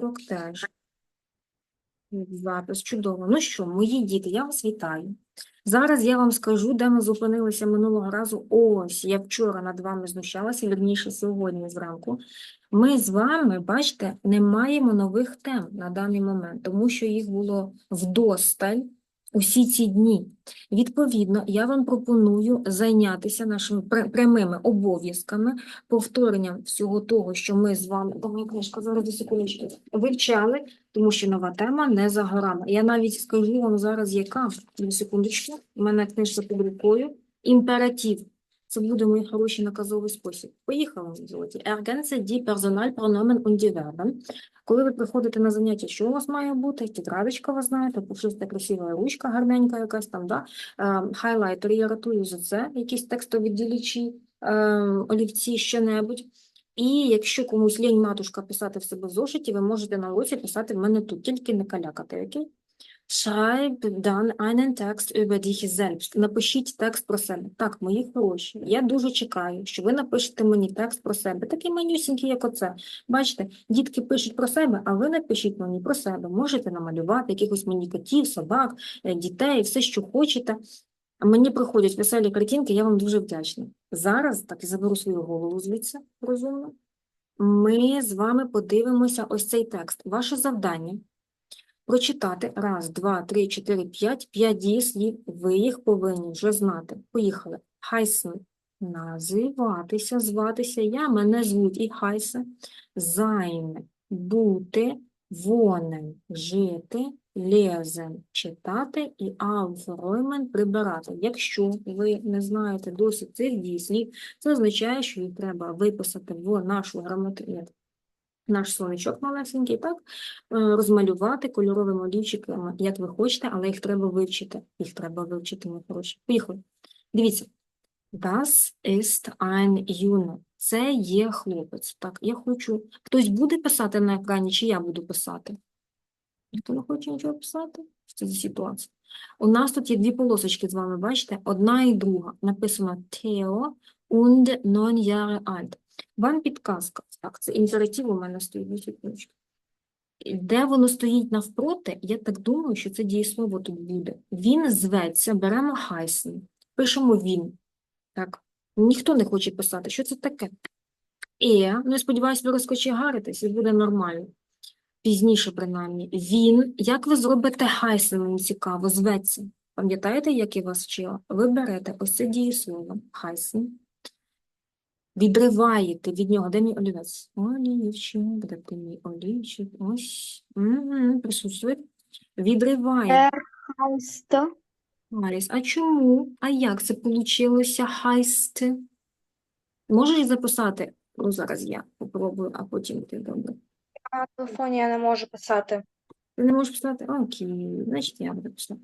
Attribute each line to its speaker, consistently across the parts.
Speaker 1: 40 теж. Запис, чудово. Ну що, мої діти, я вас вітаю. Зараз я вам скажу, де ми зупинилися минулого разу. Ось, я вчора над вами знущалася, вірніше сьогодні зранку. Ми з вами, бачите, не маємо нових тем на даний момент, тому що їх було вдосталь усі ці дні. Відповідно, я вам пропоную зайнятися нашими прямими обов'язками, повторенням всього того, що ми з вами, Де моя книжка, зараз до секундочки, вивчали, тому що нова тема не за горами. Я навіть скажу вам зараз, яка, Дві секундочку, у мене книжка під рукою, імператив. Це буде мій хороший наказовий спосіб. Поїхали, золоті. Die Personalpronomen und die Verben. Коли ви приходите на заняття, що у вас має бути? Тетрадочка, ви знаєте, пушиста красива ручка, гарненька якась там, да? Е, хайлайтер, я ратую за це, якісь текстові ділячі, е, олівці, що-небудь. І якщо комусь лінь матушка писати в себе зошиті, ви можете на уроці писати в мене тут, тільки не калякати, окей? Schreib dann einen Text über dich selbst. Напишіть текст про себе. Так, мої хороші, я дуже чекаю, що ви напишете мені текст про себе, такий манюсінький, як оце. Бачите, дітки пишуть про себе, а ви напишіть мені про себе. Можете намалювати якихось мені котів, собак, е, дітей, все, що хочете. Мені приходять веселі картинки, я вам дуже вдячна. Зараз так і заберу свою голову звідси розумно. Ми з вами подивимося ось цей текст. Ваше завдання прочитати раз, два, три, чотири, п'ять, п'ять дієслів. Ви їх повинні вже знати. Поїхали. Хайсен. Називатися, зватися. Я, мене звуть і хайсе. Зайн. Бути. Вонен. Жити. Лезен. Читати. І aufräumen. Прибирати. Якщо ви не знаєте досить цих дієслів, це означає, що їх треба виписати в нашу грамоту наш словничок малесенький, так, е, розмалювати кольоровими олівчиками, як ви хочете, але їх треба вивчити. Їх треба вивчити, мої хороші. Поїхали. Дивіться. Das ist ein Junge. Це є хлопець. Так, я хочу... Хтось буде писати на екрані, чи я буду писати? Ніхто не хоче нічого писати? Що це за ситуація? У нас тут є дві полосочки з вами, бачите? Одна і друга. Написано Theo und neun Jahre alt. Вам підказка. Так, це імператив у мене стоїть. Де воно стоїть навпроти, я так думаю, що це дієслово тут буде. Він зветься, беремо хайсен, пишемо він. Так, ніхто не хоче писати. Що це таке? Е, ну я сподіваюся, ви розкочегаритесь і буде нормально. Пізніше, принаймні. Він, як ви зробите хайсен, мені цікаво, зветься. Пам'ятаєте, як я вас вчила? Ви берете ось це дієслово, хайсен, відриваєте від нього, де мій олівець? Олівчик, де ти мій олівчик? Ось, угу, присутствує. Відриваєте.
Speaker 2: Heißt
Speaker 1: Маріс, а чому? А як це получилося хайсти? Можеш записати? Ну, зараз я попробую, а потім ти добре.
Speaker 2: на телефоні я не можу писати.
Speaker 1: Ти не можеш писати? Окей, значить я буду писати.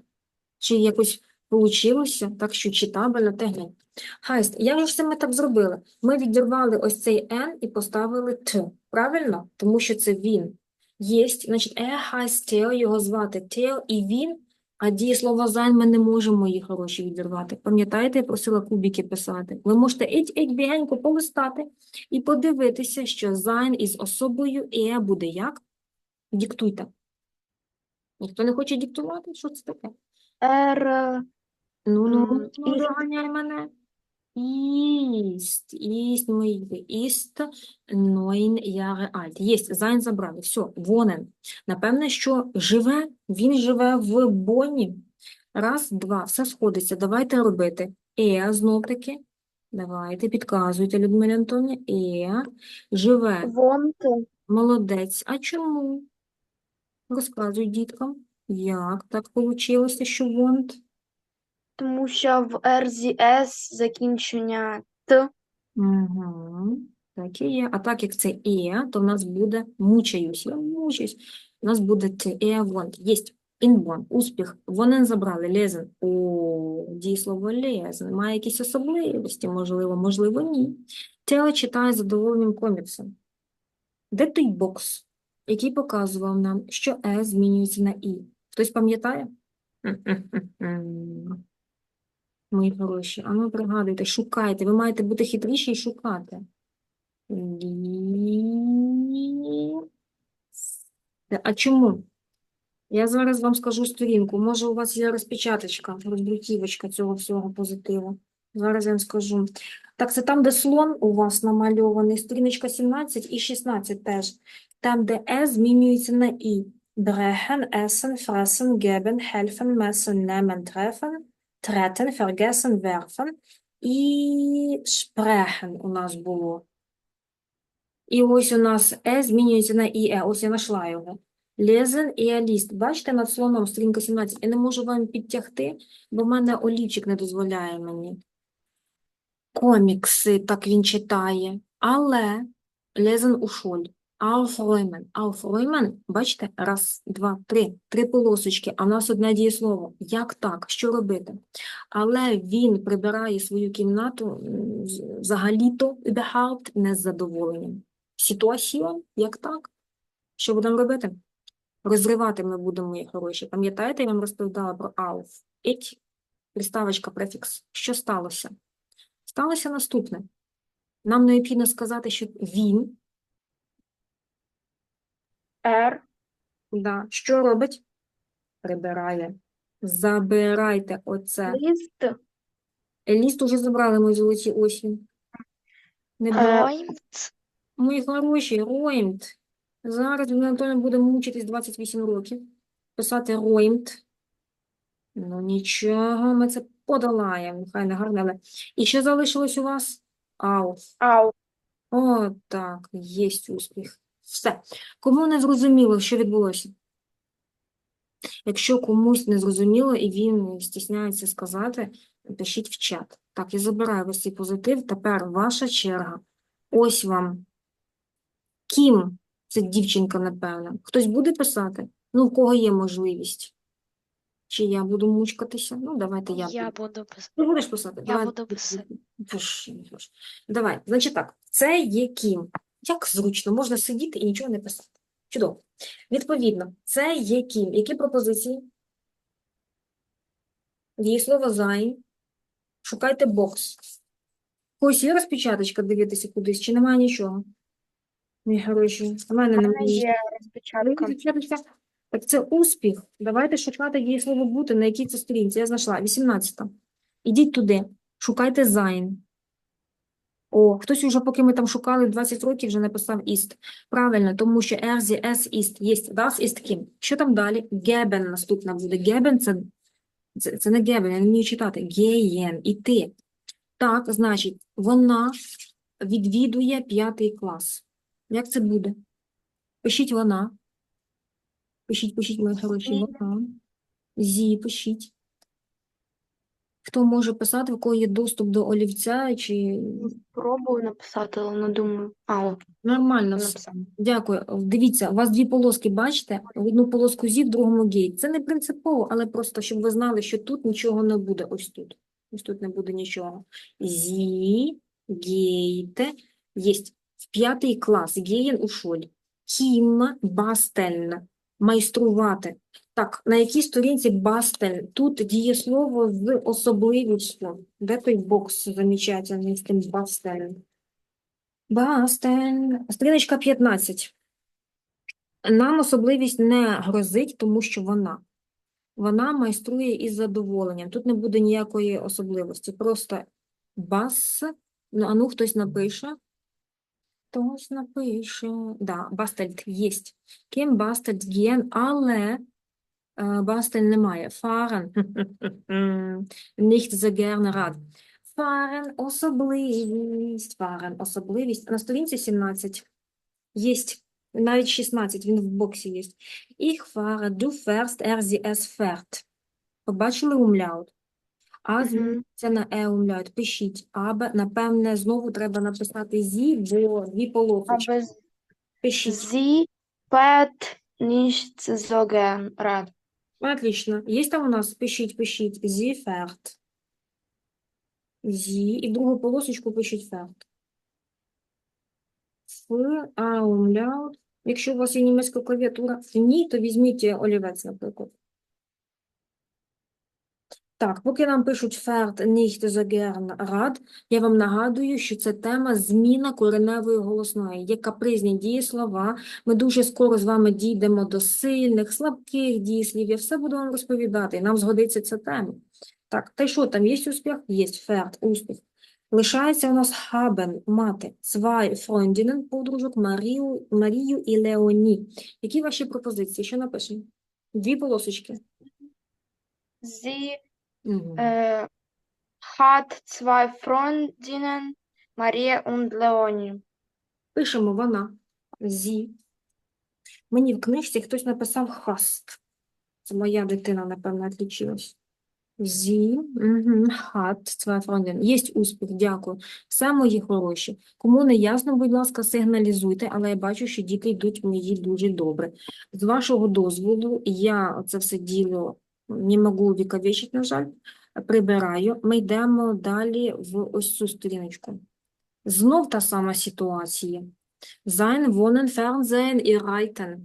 Speaker 1: Чи якось получилося, так що читабельно, те глянь. Хайст, як же ж це ми так зробили? Ми відірвали ось цей N і поставили Т, правильно? Тому що це він. Єсть, значить, е хайст Тео, його звати Тео, і він, а дієслово sein ми не можемо їх хороші відірвати. Пам'ятаєте, я просила кубики писати? Ви можете еть-еть бігенько полистати і подивитися, що sein із особою е буде як? Диктуйте. Ніхто не хоче диктувати? Що це таке?
Speaker 2: Er
Speaker 1: Ну, ну, ну, доганяй мене. Іст, мої діти. Іст neun Jahre alt. Єсть, зайн забрали. Все, вонен. Напевне, що живе, він живе в Бонні. Раз, два, все сходиться. Давайте робити. Е, знов-таки. Давайте, підказуйте, Людмила Антонівна. Е, живе.
Speaker 2: wohnt
Speaker 1: Молодець. А чому? Розказуй діткам. Як так вийшло, що вонт?
Speaker 2: Тому що в RZS закінчення Т.
Speaker 1: Угу. Так і є. А так як це «е», то в нас буде «мучаюсь». Я мучаюсь. У нас буде «те», «вонт». Єсть. «Інбон», успіх. Вони забрали. «Лезен». О, дієслово «лезен». Має якісь особливості, можливо, можливо, ні. Тео читає з задоволенням коміксом. Де той бокс, який показував нам, що «е» змінюється на «і»? Хтось пам'ятає? Мої хороші, а ну пригадуйте, шукайте. Ви маєте бути хитріші і шукати. А чому? Я зараз вам скажу сторінку. Може, у вас є розпечаточка, роздруківочка цього всього позитиву. Зараз я вам скажу. Так, це там, де слон у вас намальований, сторіночка 17 і 16 теж. Там, де «е» змінюється на «і». Brechen, essen, fressen, geben, helfen, messen, nehmen, treffen, treten, vergessen, werfen і sprechen у нас було. І ось у нас «е» змінюється на «іе». Ось я знайшла його. Лезен і аліст. Бачите, над слоном, сторінка 17. Я не можу вам підтягти, бо в мене олівчик не дозволяє мені. Комікси, так він читає. Але Лезен у шоль. Aufräumen. Aufräumen, бачите, раз, два, три. Три полосочки, а в нас одне дієслово. Як так? Що робити? Але він прибирає свою кімнату взагалі-то überhaupt не з задоволенням. Ситуаціон, як так? Що будемо робити? Розривати ми будемо, мої хороші. Пам'ятаєте, я вам розповідала про auf. Ить, приставочка, префікс. Що сталося? Сталося наступне. Нам необхідно сказати, що він,
Speaker 2: Р.
Speaker 1: да, що робить? Прибирає. Забирайте оце.
Speaker 2: Ліст.
Speaker 1: Ліст уже забрали мої золоті осінь. Не брали. Мої хороші, Роймт. Зараз він Анатолій буде мучитись 28 років. Писати Роймт. Ну нічого, ми це подолаємо. Нехай не гарне, але. І що залишилось у вас? Ауф.
Speaker 2: Ау.
Speaker 1: О, так, єсть успіх. Все. Кому не зрозуміло, що відбулося? Якщо комусь не зрозуміло і він стісняється сказати, пишіть в чат. Так, я забираю ось цей позитив. Тепер ваша черга. Ось вам. Кім? Це дівчинка, напевно. Хтось буде писати? Ну, в кого є можливість? Чи я буду мучкатися? Ну, давайте я.
Speaker 3: Я
Speaker 1: буду.
Speaker 3: писати.
Speaker 1: Ти будеш писати?
Speaker 3: Я
Speaker 1: Давай.
Speaker 3: буду писати.
Speaker 1: Давай, значить так, це є кім. Як зручно, можна сидіти і нічого не писати. Чудово. Відповідно, це є кім. Які пропозиції? Дієслово зайн. Шукайте бокс. Когось є розпечаточка дивитися кудись, чи немає нічого? Мій хороший, у мене немає.
Speaker 2: є розпечатка.
Speaker 1: Розпечаточка. Так це успіх. Давайте шукати дієслово бути, на якій це сторінці. Я знайшла. 18. Ідіть туди. Шукайте зайн. О, хтось уже, поки ми там шукали 20 років, вже написав іст. Правильно, тому що ерзі, ес, іст, єсть, das іст ким. Що там далі? Гебен наступна буде. Гебен це, це, це не гебен, я не вмію читати. Геєн, іти. Так, значить, вона відвідує п'ятий клас. Як це буде? Пишіть вона. Пишіть, пишіть, мої хороші. Зі, пишіть. Хто може писати, в кого є доступ до олівця, чи
Speaker 2: Пробую написати, але не думаю. Ау.
Speaker 1: нормально все.
Speaker 2: Написала.
Speaker 1: Дякую. Дивіться, у вас дві полоски, бачите? В одну полоску зі, в другому гей. Це не принципово, але просто, щоб ви знали, що тут нічого не буде. Ось тут. Ось тут не буде нічого. Зі, гейте. Єсть. В п'ятий клас. Геєн у шолі. Кім, бастельн. Майструвати. Так, на якій сторінці бастельн? Тут дієслово з особливістю. Де той бокс замечательний з тим бастельн? Бастельн. Сторіночка 15. Нам особливість не грозить, тому що вона. Вона майструє із задоволенням. Тут не буде ніякої особливості. Просто бас. Ну, а ну, хтось напише. Хтось напише. Да, бастельд єсть. Ким бастельд гєн, але бастель немає. Фарен. Nicht so gerne rad. Фарен – особливість. Фарен – особливість. На сторінці 17 єсть. Навіть 16, він в боксі є. Ich fahre, du fährst, er, sie, es fährt. Побачили умляут? А зміниться на е умляут. Пишіть. Абе, напевне, знову треба написати зі, бо дві
Speaker 2: А
Speaker 1: полосочки. Пишіть.
Speaker 2: Sie fährt nicht so gern.
Speaker 1: Отлично. Є там у нас? Пишіть, пишіть. Sie ферт. Зі. І другу полосочку пишіть ферт. Ф, а умляут. Якщо у вас є німецька клавіатура, ні, то візьміть олівець, наприклад. Так, поки нам пишуть fährt nicht so gern я вам нагадую, що це тема зміна кореневої голосної. Є капризні дієслова. Ми дуже скоро з вами дійдемо до сильних, слабких дієслів. Я все буду вам розповідати, і нам згодиться ця тема. Так, та й що там, є успіх? Є fährt, успіх. Лишається у нас haben, мати, zwei Freundinnen, подружок Марію, Марію і Леоні. Які ваші пропозиції? Що напишемо? Дві полосочки.
Speaker 2: Sie
Speaker 1: Мгм.
Speaker 2: äh, hat zwei Freundinnen, Maria und Leonie.
Speaker 1: Пишемо вона. Зі. Мені в книжці хтось написав хаст. Це моя дитина, напевно, відлічилась. Зі. Угу. Хат. Zwei Freundin. Єсть успіх, дякую. Все мої хороші. Кому не ясно, будь ласка, сигналізуйте, але я бачу, що діти йдуть мої дуже добре. З вашого дозволу, я це все діло не можу увіковічити, на жаль, прибираю. Ми йдемо далі в ось цю сторіночку. Знов та сама ситуація. Sein, wohnen, Fernsehen і reiten.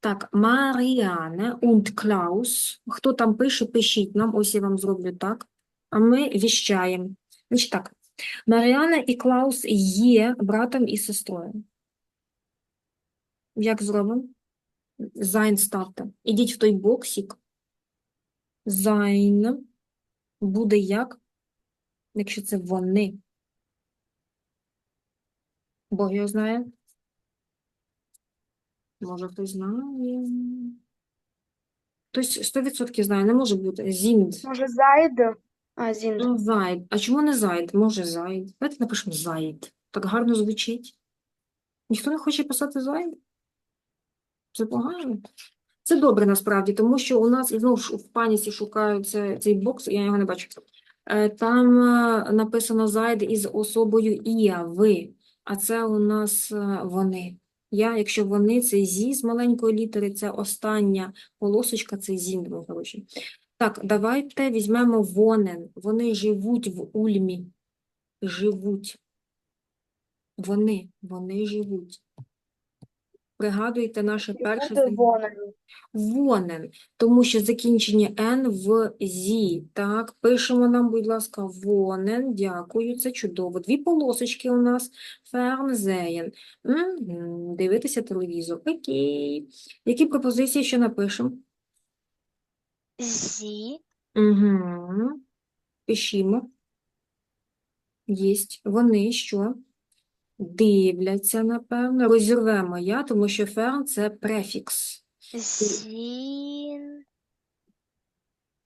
Speaker 1: Так, Маріане und Клаус. Хто там пише, пишіть нам. Ось я вам зроблю так. А ми віщаємо. Значить так. Маріана і Клаус є братом і сестрою. Як зробимо? Sein ставте. Ідіть в той боксик. Sein буде як? Якщо це вони. Бог його знає. Може, хтось знає. Хтось 100% знає, не може бути. Зінд.
Speaker 2: Може, Зайд? А, Зінд.
Speaker 1: Ну, зайд. А чому не зайд? Може, зайд. Давайте напишемо зайд. Так гарно звучить. Ніхто не хоче писати зайд? Це погано. Це добре насправді, тому що у нас, знову ж в паніці шукаю це, цей бокс, я його не бачу. Е, Там е, написано зайд із особою ія, ви, а це у нас е, вони. Я, якщо вони, це зі з маленької літери, це остання полосочка, це мої. Так, давайте візьмемо вонен. Вони живуть в Ульмі. Живуть. Вони, вони живуть. Пригадуйте наше перше.
Speaker 2: Вонен.
Speaker 1: Вонен, тому що закінчення «н» в «зі». Так, пишемо нам, будь ласка, вонен, дякую, це чудово. Дві полосочки у нас. Фернзеєн. Дивитися телевізор. Окей. Які пропозиції ще напишемо?
Speaker 2: Sie
Speaker 1: Угу. Пишімо. Єсть. Вони що? Дивляться, напевно. Розірвемо я, тому що ферн – це префікс.
Speaker 2: Sehen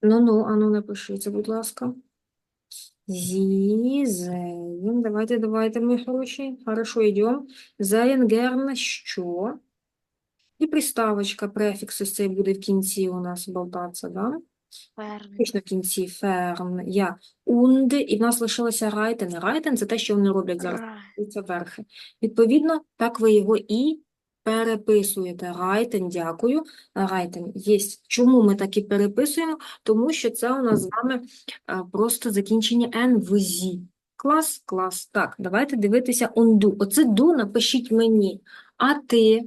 Speaker 1: Ну-ну, ану, напиши це, будь ласка. Зі. Давайте, давайте, мої хороші. Хорошо, йдемо. Зеєн, герн, що? І приставочка, префікс ось цей буде в кінці у нас болтатися, да? Точно в кінці, ферн, я. Унд, і в нас лишилося райтен. Райтен – це те, що вони роблять зараз. Це верхи. Відповідно, так ви його і переписуєте. Райтен, дякую. Райтен, єсть. Чому ми так і переписуємо? Тому що це у нас з вами е, просто закінчення «н» в «зі». Клас, клас. Так, давайте дивитися онду. Оце ду напишіть мені. А ти,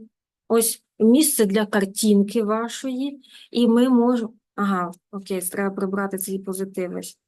Speaker 1: ось місце для картинки вашої, і ми можемо... Ага, окей, треба прибрати цей позитив ось. Не,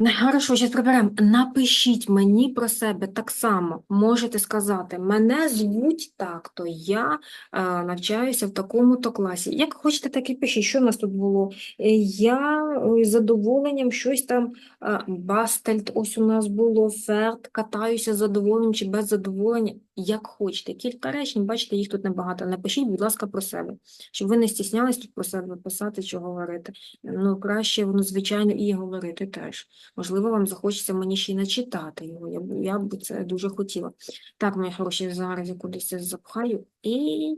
Speaker 1: Хорошо, зараз приберемо. Напишіть мені про себе так само. Можете сказати, мене звуть так-то, я е, навчаюся в такому-то класі. Як хочете, так і пишіть. Що в нас тут було? Е, Я е, з задоволенням щось там, е, бастельт ось у нас було, ферт, катаюся з задоволенням чи без задоволення. Як хочете. Кілька речень, бачите, їх тут небагато. Напишіть, будь ласка, про себе, щоб ви не стіснялись тут про себе писати чи говорити. Ну, краще, ну, звичайно, і говорити теж. Можливо, вам захочеться мені ще й начитати його. Я б, я б це дуже хотіла. Так, мої хороші, зараз я кудись запхаю. І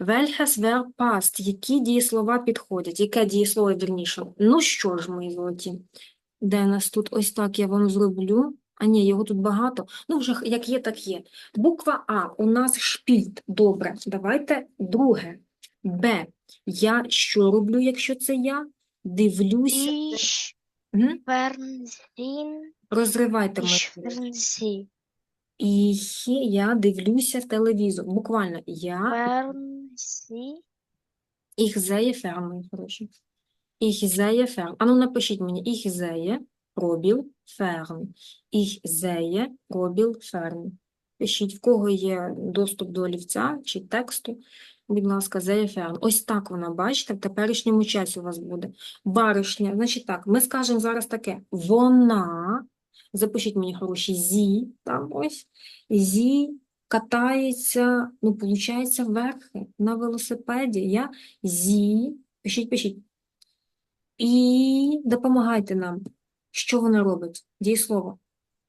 Speaker 1: Welches Verb? Які дієслова підходять? Яке дієслово вірніше? Ну що ж, мої золоті, де нас тут ось так я вам зроблю? А ні, його тут багато. Ну, вже як є, так є. Буква А у нас шпільт. Добре, давайте друге. Б. Я що роблю, якщо це я? Дивлюся. Мгм. Розривайте мої.
Speaker 2: Fernsehen.
Speaker 1: І я дивлюся телевізор. Буквально я
Speaker 2: Fernsehen.
Speaker 1: їх зеє фермою, хороші. Ich sehe fern. Ану, напишіть мені. Ich sehe пробіл fern. Ich sehe пробіл fern. Пишіть, в кого є доступ до олівця чи тексту. Будь ласка, sehe fern. Ось так вона, бачите, в теперішньому часі у вас буде. Баришня. Значить так, ми скажемо зараз таке. Вона, запишіть мені хороші, зі, там ось, зі катається, ну, виходить, верхи на велосипеді. Я зі, пишіть, пишіть. І допомагайте нам. Що вона робить? Дієслово.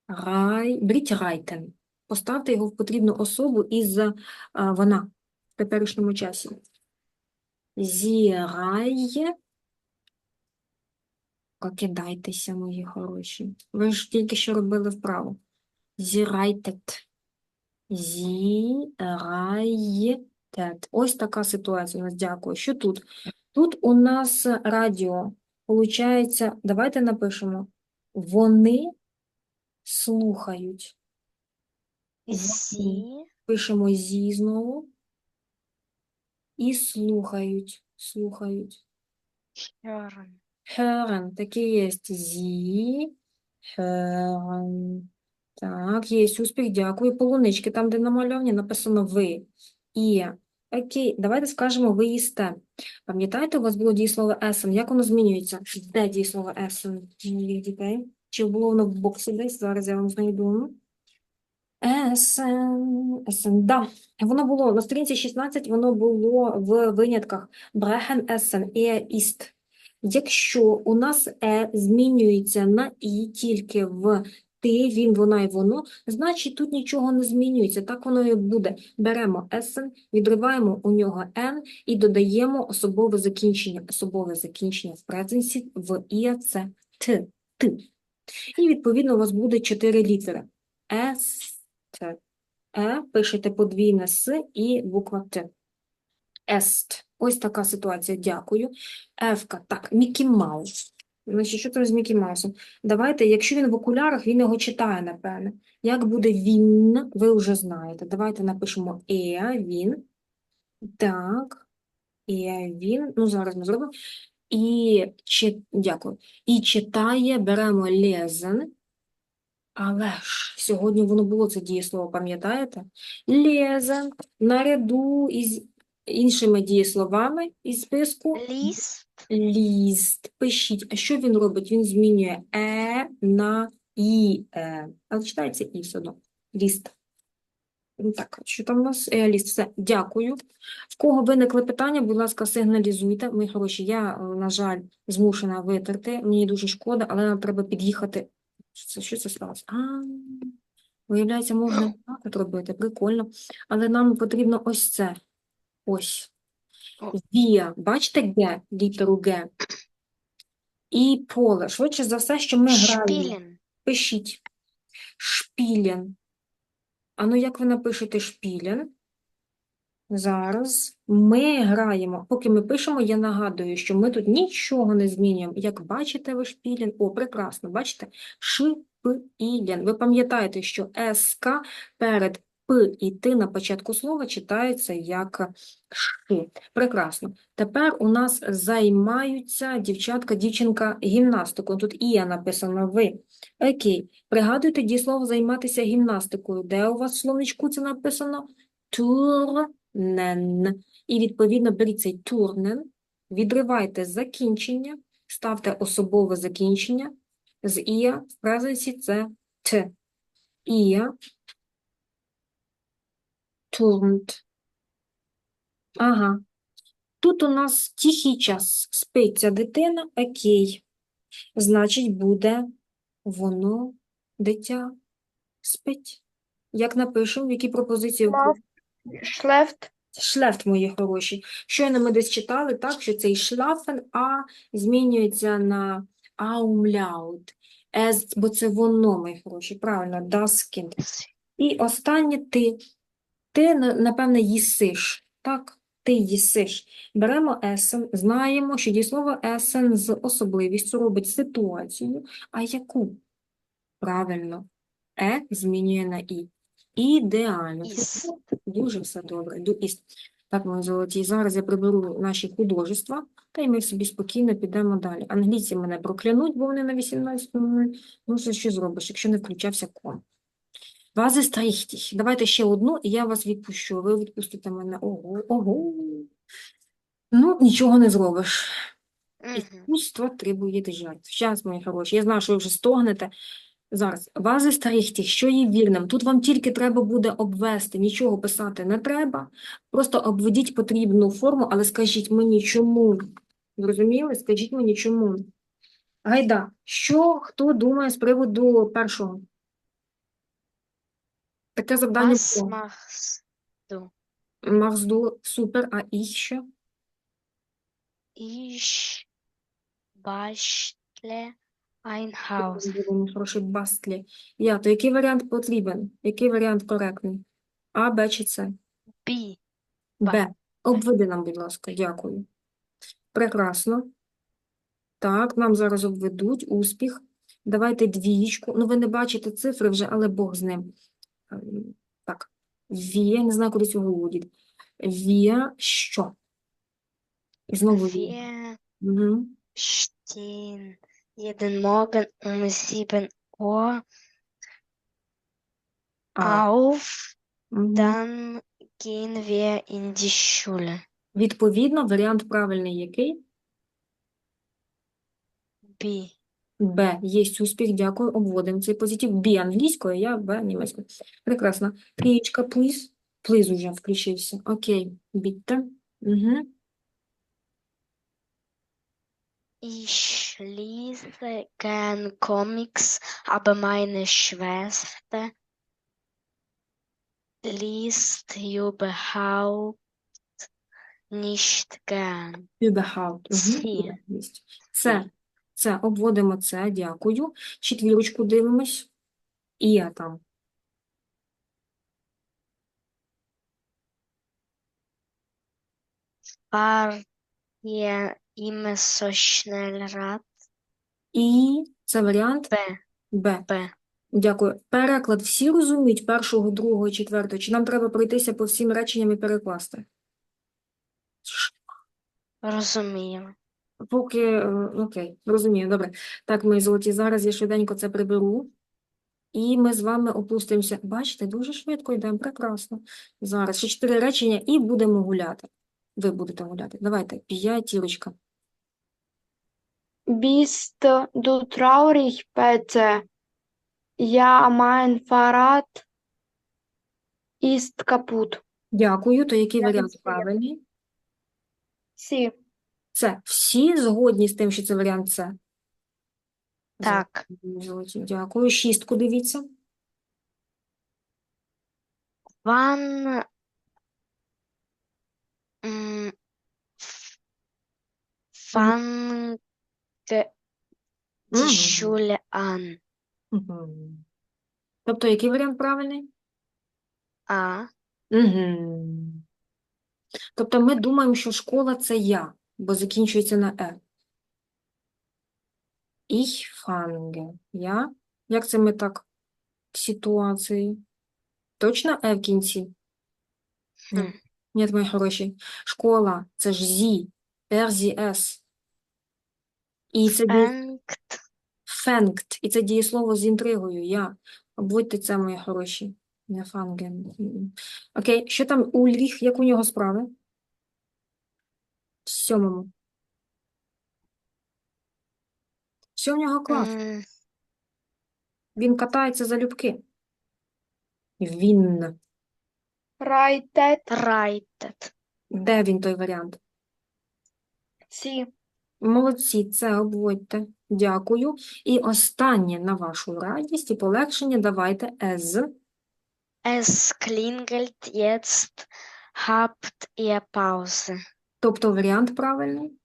Speaker 1: Рай, беріть райтен. Поставте його в потрібну особу із а, вона в теперішньому часі. Зірає. Прокидайтеся, мої хороші. Ви ж тільки що робили вправо. Зірайтет. Зірайтет. Ось така ситуація у нас. Дякую. Що тут? Тут у нас радіо. Получається, давайте напишемо. Вони слухають.
Speaker 2: Sie
Speaker 1: Пишемо зі знову. І слухають. Слухають.
Speaker 2: hören.
Speaker 1: Hören. Таке є. Зі. Hören. Так, є успіх, дякую. Полунички, там, де намальовані, написано ви. І. Окей, давайте скажемо ви їсте. Пам'ятаєте, у вас було дієслово есен? Як воно змінюється? Де дієслово есен моїх дітей? Чи було воно в боксі десь? Зараз я вам знайду. Есен, есен, да. Воно було на сторінці 16, воно було в винятках брехен есен, е іст. Якщо у нас е змінюється на і тільки в ти, він, вона і воно, значить тут нічого не змінюється. Так воно і буде. Беремо есен, відриваємо у нього н і додаємо особове закінчення. Особове закінчення в презенсі в і це т, ти. І відповідно у вас буде чотири літери. С, Т. Е, пишете подвійне С і буква Т. Ест. Ось така ситуація. Дякую. Ефка. Так, Мікі Маус. Значить, що там з Мікі Маусом? Давайте, якщо він в окулярах, він його читає, напевне. Як буде він, ви вже знаєте. Давайте напишемо е, він. Так. Е, він. Ну, зараз ми зробимо. І, чи... Дякую. І читає, беремо лезен. Але ж сьогодні воно було це дієслово, пам'ятаєте? Лезен наряду із іншими дієсловами із списку
Speaker 2: Liest.
Speaker 1: ліст. Пишіть. А що він робить? Він змінює е на і. Е. Але читається і все одно. Ліст. Ну, Так, що там у нас? Е, ліст. Все, дякую. В кого виникли питання, будь ласка, сигналізуйте. Мої хороші, я, е, на жаль, змушена витерти. Мені дуже шкода, але нам треба під'їхати. Що це, що це сталося? А, виявляється, можна так робити. Прикольно. Але нам потрібно ось це. Ось. Вія. Бачите Г, літеру Г? І поле. Швидше за все, що ми граємо.
Speaker 2: Spielen.
Speaker 1: Пишіть. Шпілен. А ну як ви напишете шпілен? Зараз ми граємо. Поки ми пишемо, я нагадую, що ми тут нічого не змінюємо. Як бачите, ви шпілен. О, прекрасно, бачите? Шпілен. Ви пам'ятаєте, що СК перед П і Т на початку слова читається як ши. Прекрасно. Тепер у нас займаються дівчатка, дівчинка гімнастикою. Тут і написано ви. Окей. Пригадуйте дієслово займатися гімнастикою. Де у вас в словничку це написано? Турнен. І відповідно беріть цей турнен, відривайте закінчення, ставте особове закінчення. З ія в презенсі це т. Ія турнт. Ага. Тут у нас тихий час. Спить ця дитина, окей. Значить, буде воно, дитя, спить. Як напишемо, які пропозиції
Speaker 2: Schlaf. Schläft.
Speaker 1: Шлефт, мої хороші. Щойно ми десь читали так, що цей шлафен а змінюється на аумляут. Ез, бо це воно, мої хороші. Правильно, das Kind. І останнє ти. Ти, на- напевне, їсиш. Так, ти їсиш. Беремо есен, знаємо, що дієслово есен з особливістю робить ситуацію, а яку? Правильно, е змінює на і. Ідеально.
Speaker 2: Іс.
Speaker 1: Дуже все добре. До іст. Так, мої золоті, зараз я приберу наші художества, та й ми собі спокійно підемо далі. Англійці мене проклянуть, бо вони на 18.00. Ну, це що зробиш, якщо не включався ком. Вази стріхтіх. Давайте ще одну, і я вас відпущу. Ви відпустите мене. Ого, ого. Ну, нічого не зробиш. Іскусство требує жертв. Щас, мої хороші, я знаю, що ви вже стогнете. Зараз. Вази стріхтіх, що є вірним. Тут вам тільки треба буде обвести, нічого писати не треба. Просто обведіть потрібну форму, але скажіть мені, чому. Зрозуміли? Скажіть мені, чому. Гайда, що хто думає з приводу першого? Таке завдання
Speaker 2: machst du?
Speaker 1: Махзду, супер, а і що?
Speaker 2: Ich bastle ein Haus.
Speaker 1: Хороший бастлі. Я, то який варіант потрібен? Який варіант коректний? А, Б чи С?
Speaker 2: B.
Speaker 1: Б. Обведи нам, будь ласка, дякую. Прекрасно. Так, нам зараз обведуть. Успіх. Давайте двієчку. Ну, ви не бачите цифри вже, але Бог з ним. Ем, Так. Вія, не знаю, куди цього виводить. Вія що? І знову вія.
Speaker 2: Wir
Speaker 1: Угу.
Speaker 2: stehen jeden Morgen um 7 Uhr
Speaker 1: А.
Speaker 2: auf,
Speaker 1: Угу.
Speaker 2: dann gehen wir in die Schule.
Speaker 1: Відповідно, варіант правильний який?
Speaker 2: B.
Speaker 1: Б. Є успіх, дякую, обводимо цей позитив. Б англійською, я Б німецькою. Прекрасно. Трієчка, please. Please уже включився. Окей, bitte. Угу.
Speaker 2: Ich lese gern Comics, aber meine Schwester liest überhaupt nicht gern.
Speaker 1: Überhaupt. Угу. Це. Це. Обводимо це, дякую. Четвірочку дивимось. І я там.
Speaker 2: Fahrt schnell Rad?
Speaker 1: І це варіант
Speaker 2: B.
Speaker 1: Б.
Speaker 2: B.
Speaker 1: Дякую. Переклад всі розуміють першого, другого, четвертого? Чи нам треба пройтися по всім реченням і перекласти?
Speaker 2: Розумію.
Speaker 1: Поки, е, окей, розумію, добре. Так, мої золоті, зараз я швиденько це приберу. І ми з вами опустимося. Бачите, дуже швидко йдемо, прекрасно. Зараз ще чотири речення і будемо гуляти. Ви будете гуляти. Давайте, п'ятірочка.
Speaker 3: Bist du traurig, Peter? Ja, mein Fahrrad ist kaputt.
Speaker 1: Дякую. То який варіант правильний?
Speaker 3: Сі.
Speaker 1: Це. Всі згодні з тим, що це варіант С?
Speaker 2: Так.
Speaker 1: Золоті, дякую. Шістку дивіться.
Speaker 2: Wann м, f- fängt die Schule an?
Speaker 1: Мгм. Тобто, який варіант правильний?
Speaker 2: А.
Speaker 1: Угу. Тобто ми думаємо, що школа це я, бо закінчується на е. Ich fange. Я? Як це ми так в ситуації? Точно е в кінці?
Speaker 2: Хм.
Speaker 1: Ні, мої хороші. Школа це ж зі, sie, es. І це діє фенгт, і це дієслово з інтригою. Я. Обводьте це, мої хороші. Не фанген. Окей, що там Ульріх, як у нього справи? В сьомому. Все в нього клас.
Speaker 2: м,
Speaker 1: Він катається залюбки. Він.
Speaker 3: Reitet.
Speaker 2: reitet.
Speaker 1: Де він той варіант?
Speaker 3: Сі.
Speaker 1: Молодці, це обводьте. Дякую. І останнє на вашу радість і полегшення давайте as.
Speaker 2: Es klingelt jetzt. Habt ihr Pause?
Speaker 1: Тобто варіант правильний.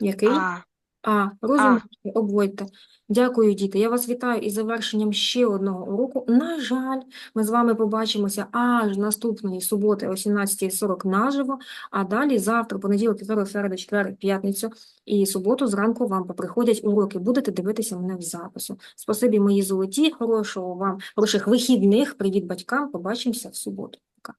Speaker 1: Який?
Speaker 2: А.
Speaker 1: А, розумієте, обводьте. Дякую, діти. Я вас вітаю із завершенням ще одного уроку. На жаль, ми з вами побачимося аж наступної суботи о 17.40 наживо, а далі завтра, понеділок, вівторок, середа, четвер, п'ятницю і суботу зранку вам поприходять уроки. Будете дивитися мене в запису. Спасибі, мої золоті, хорошого вам, хороших вихідних. Привіт батькам. Побачимося в суботу.
Speaker 2: Пока.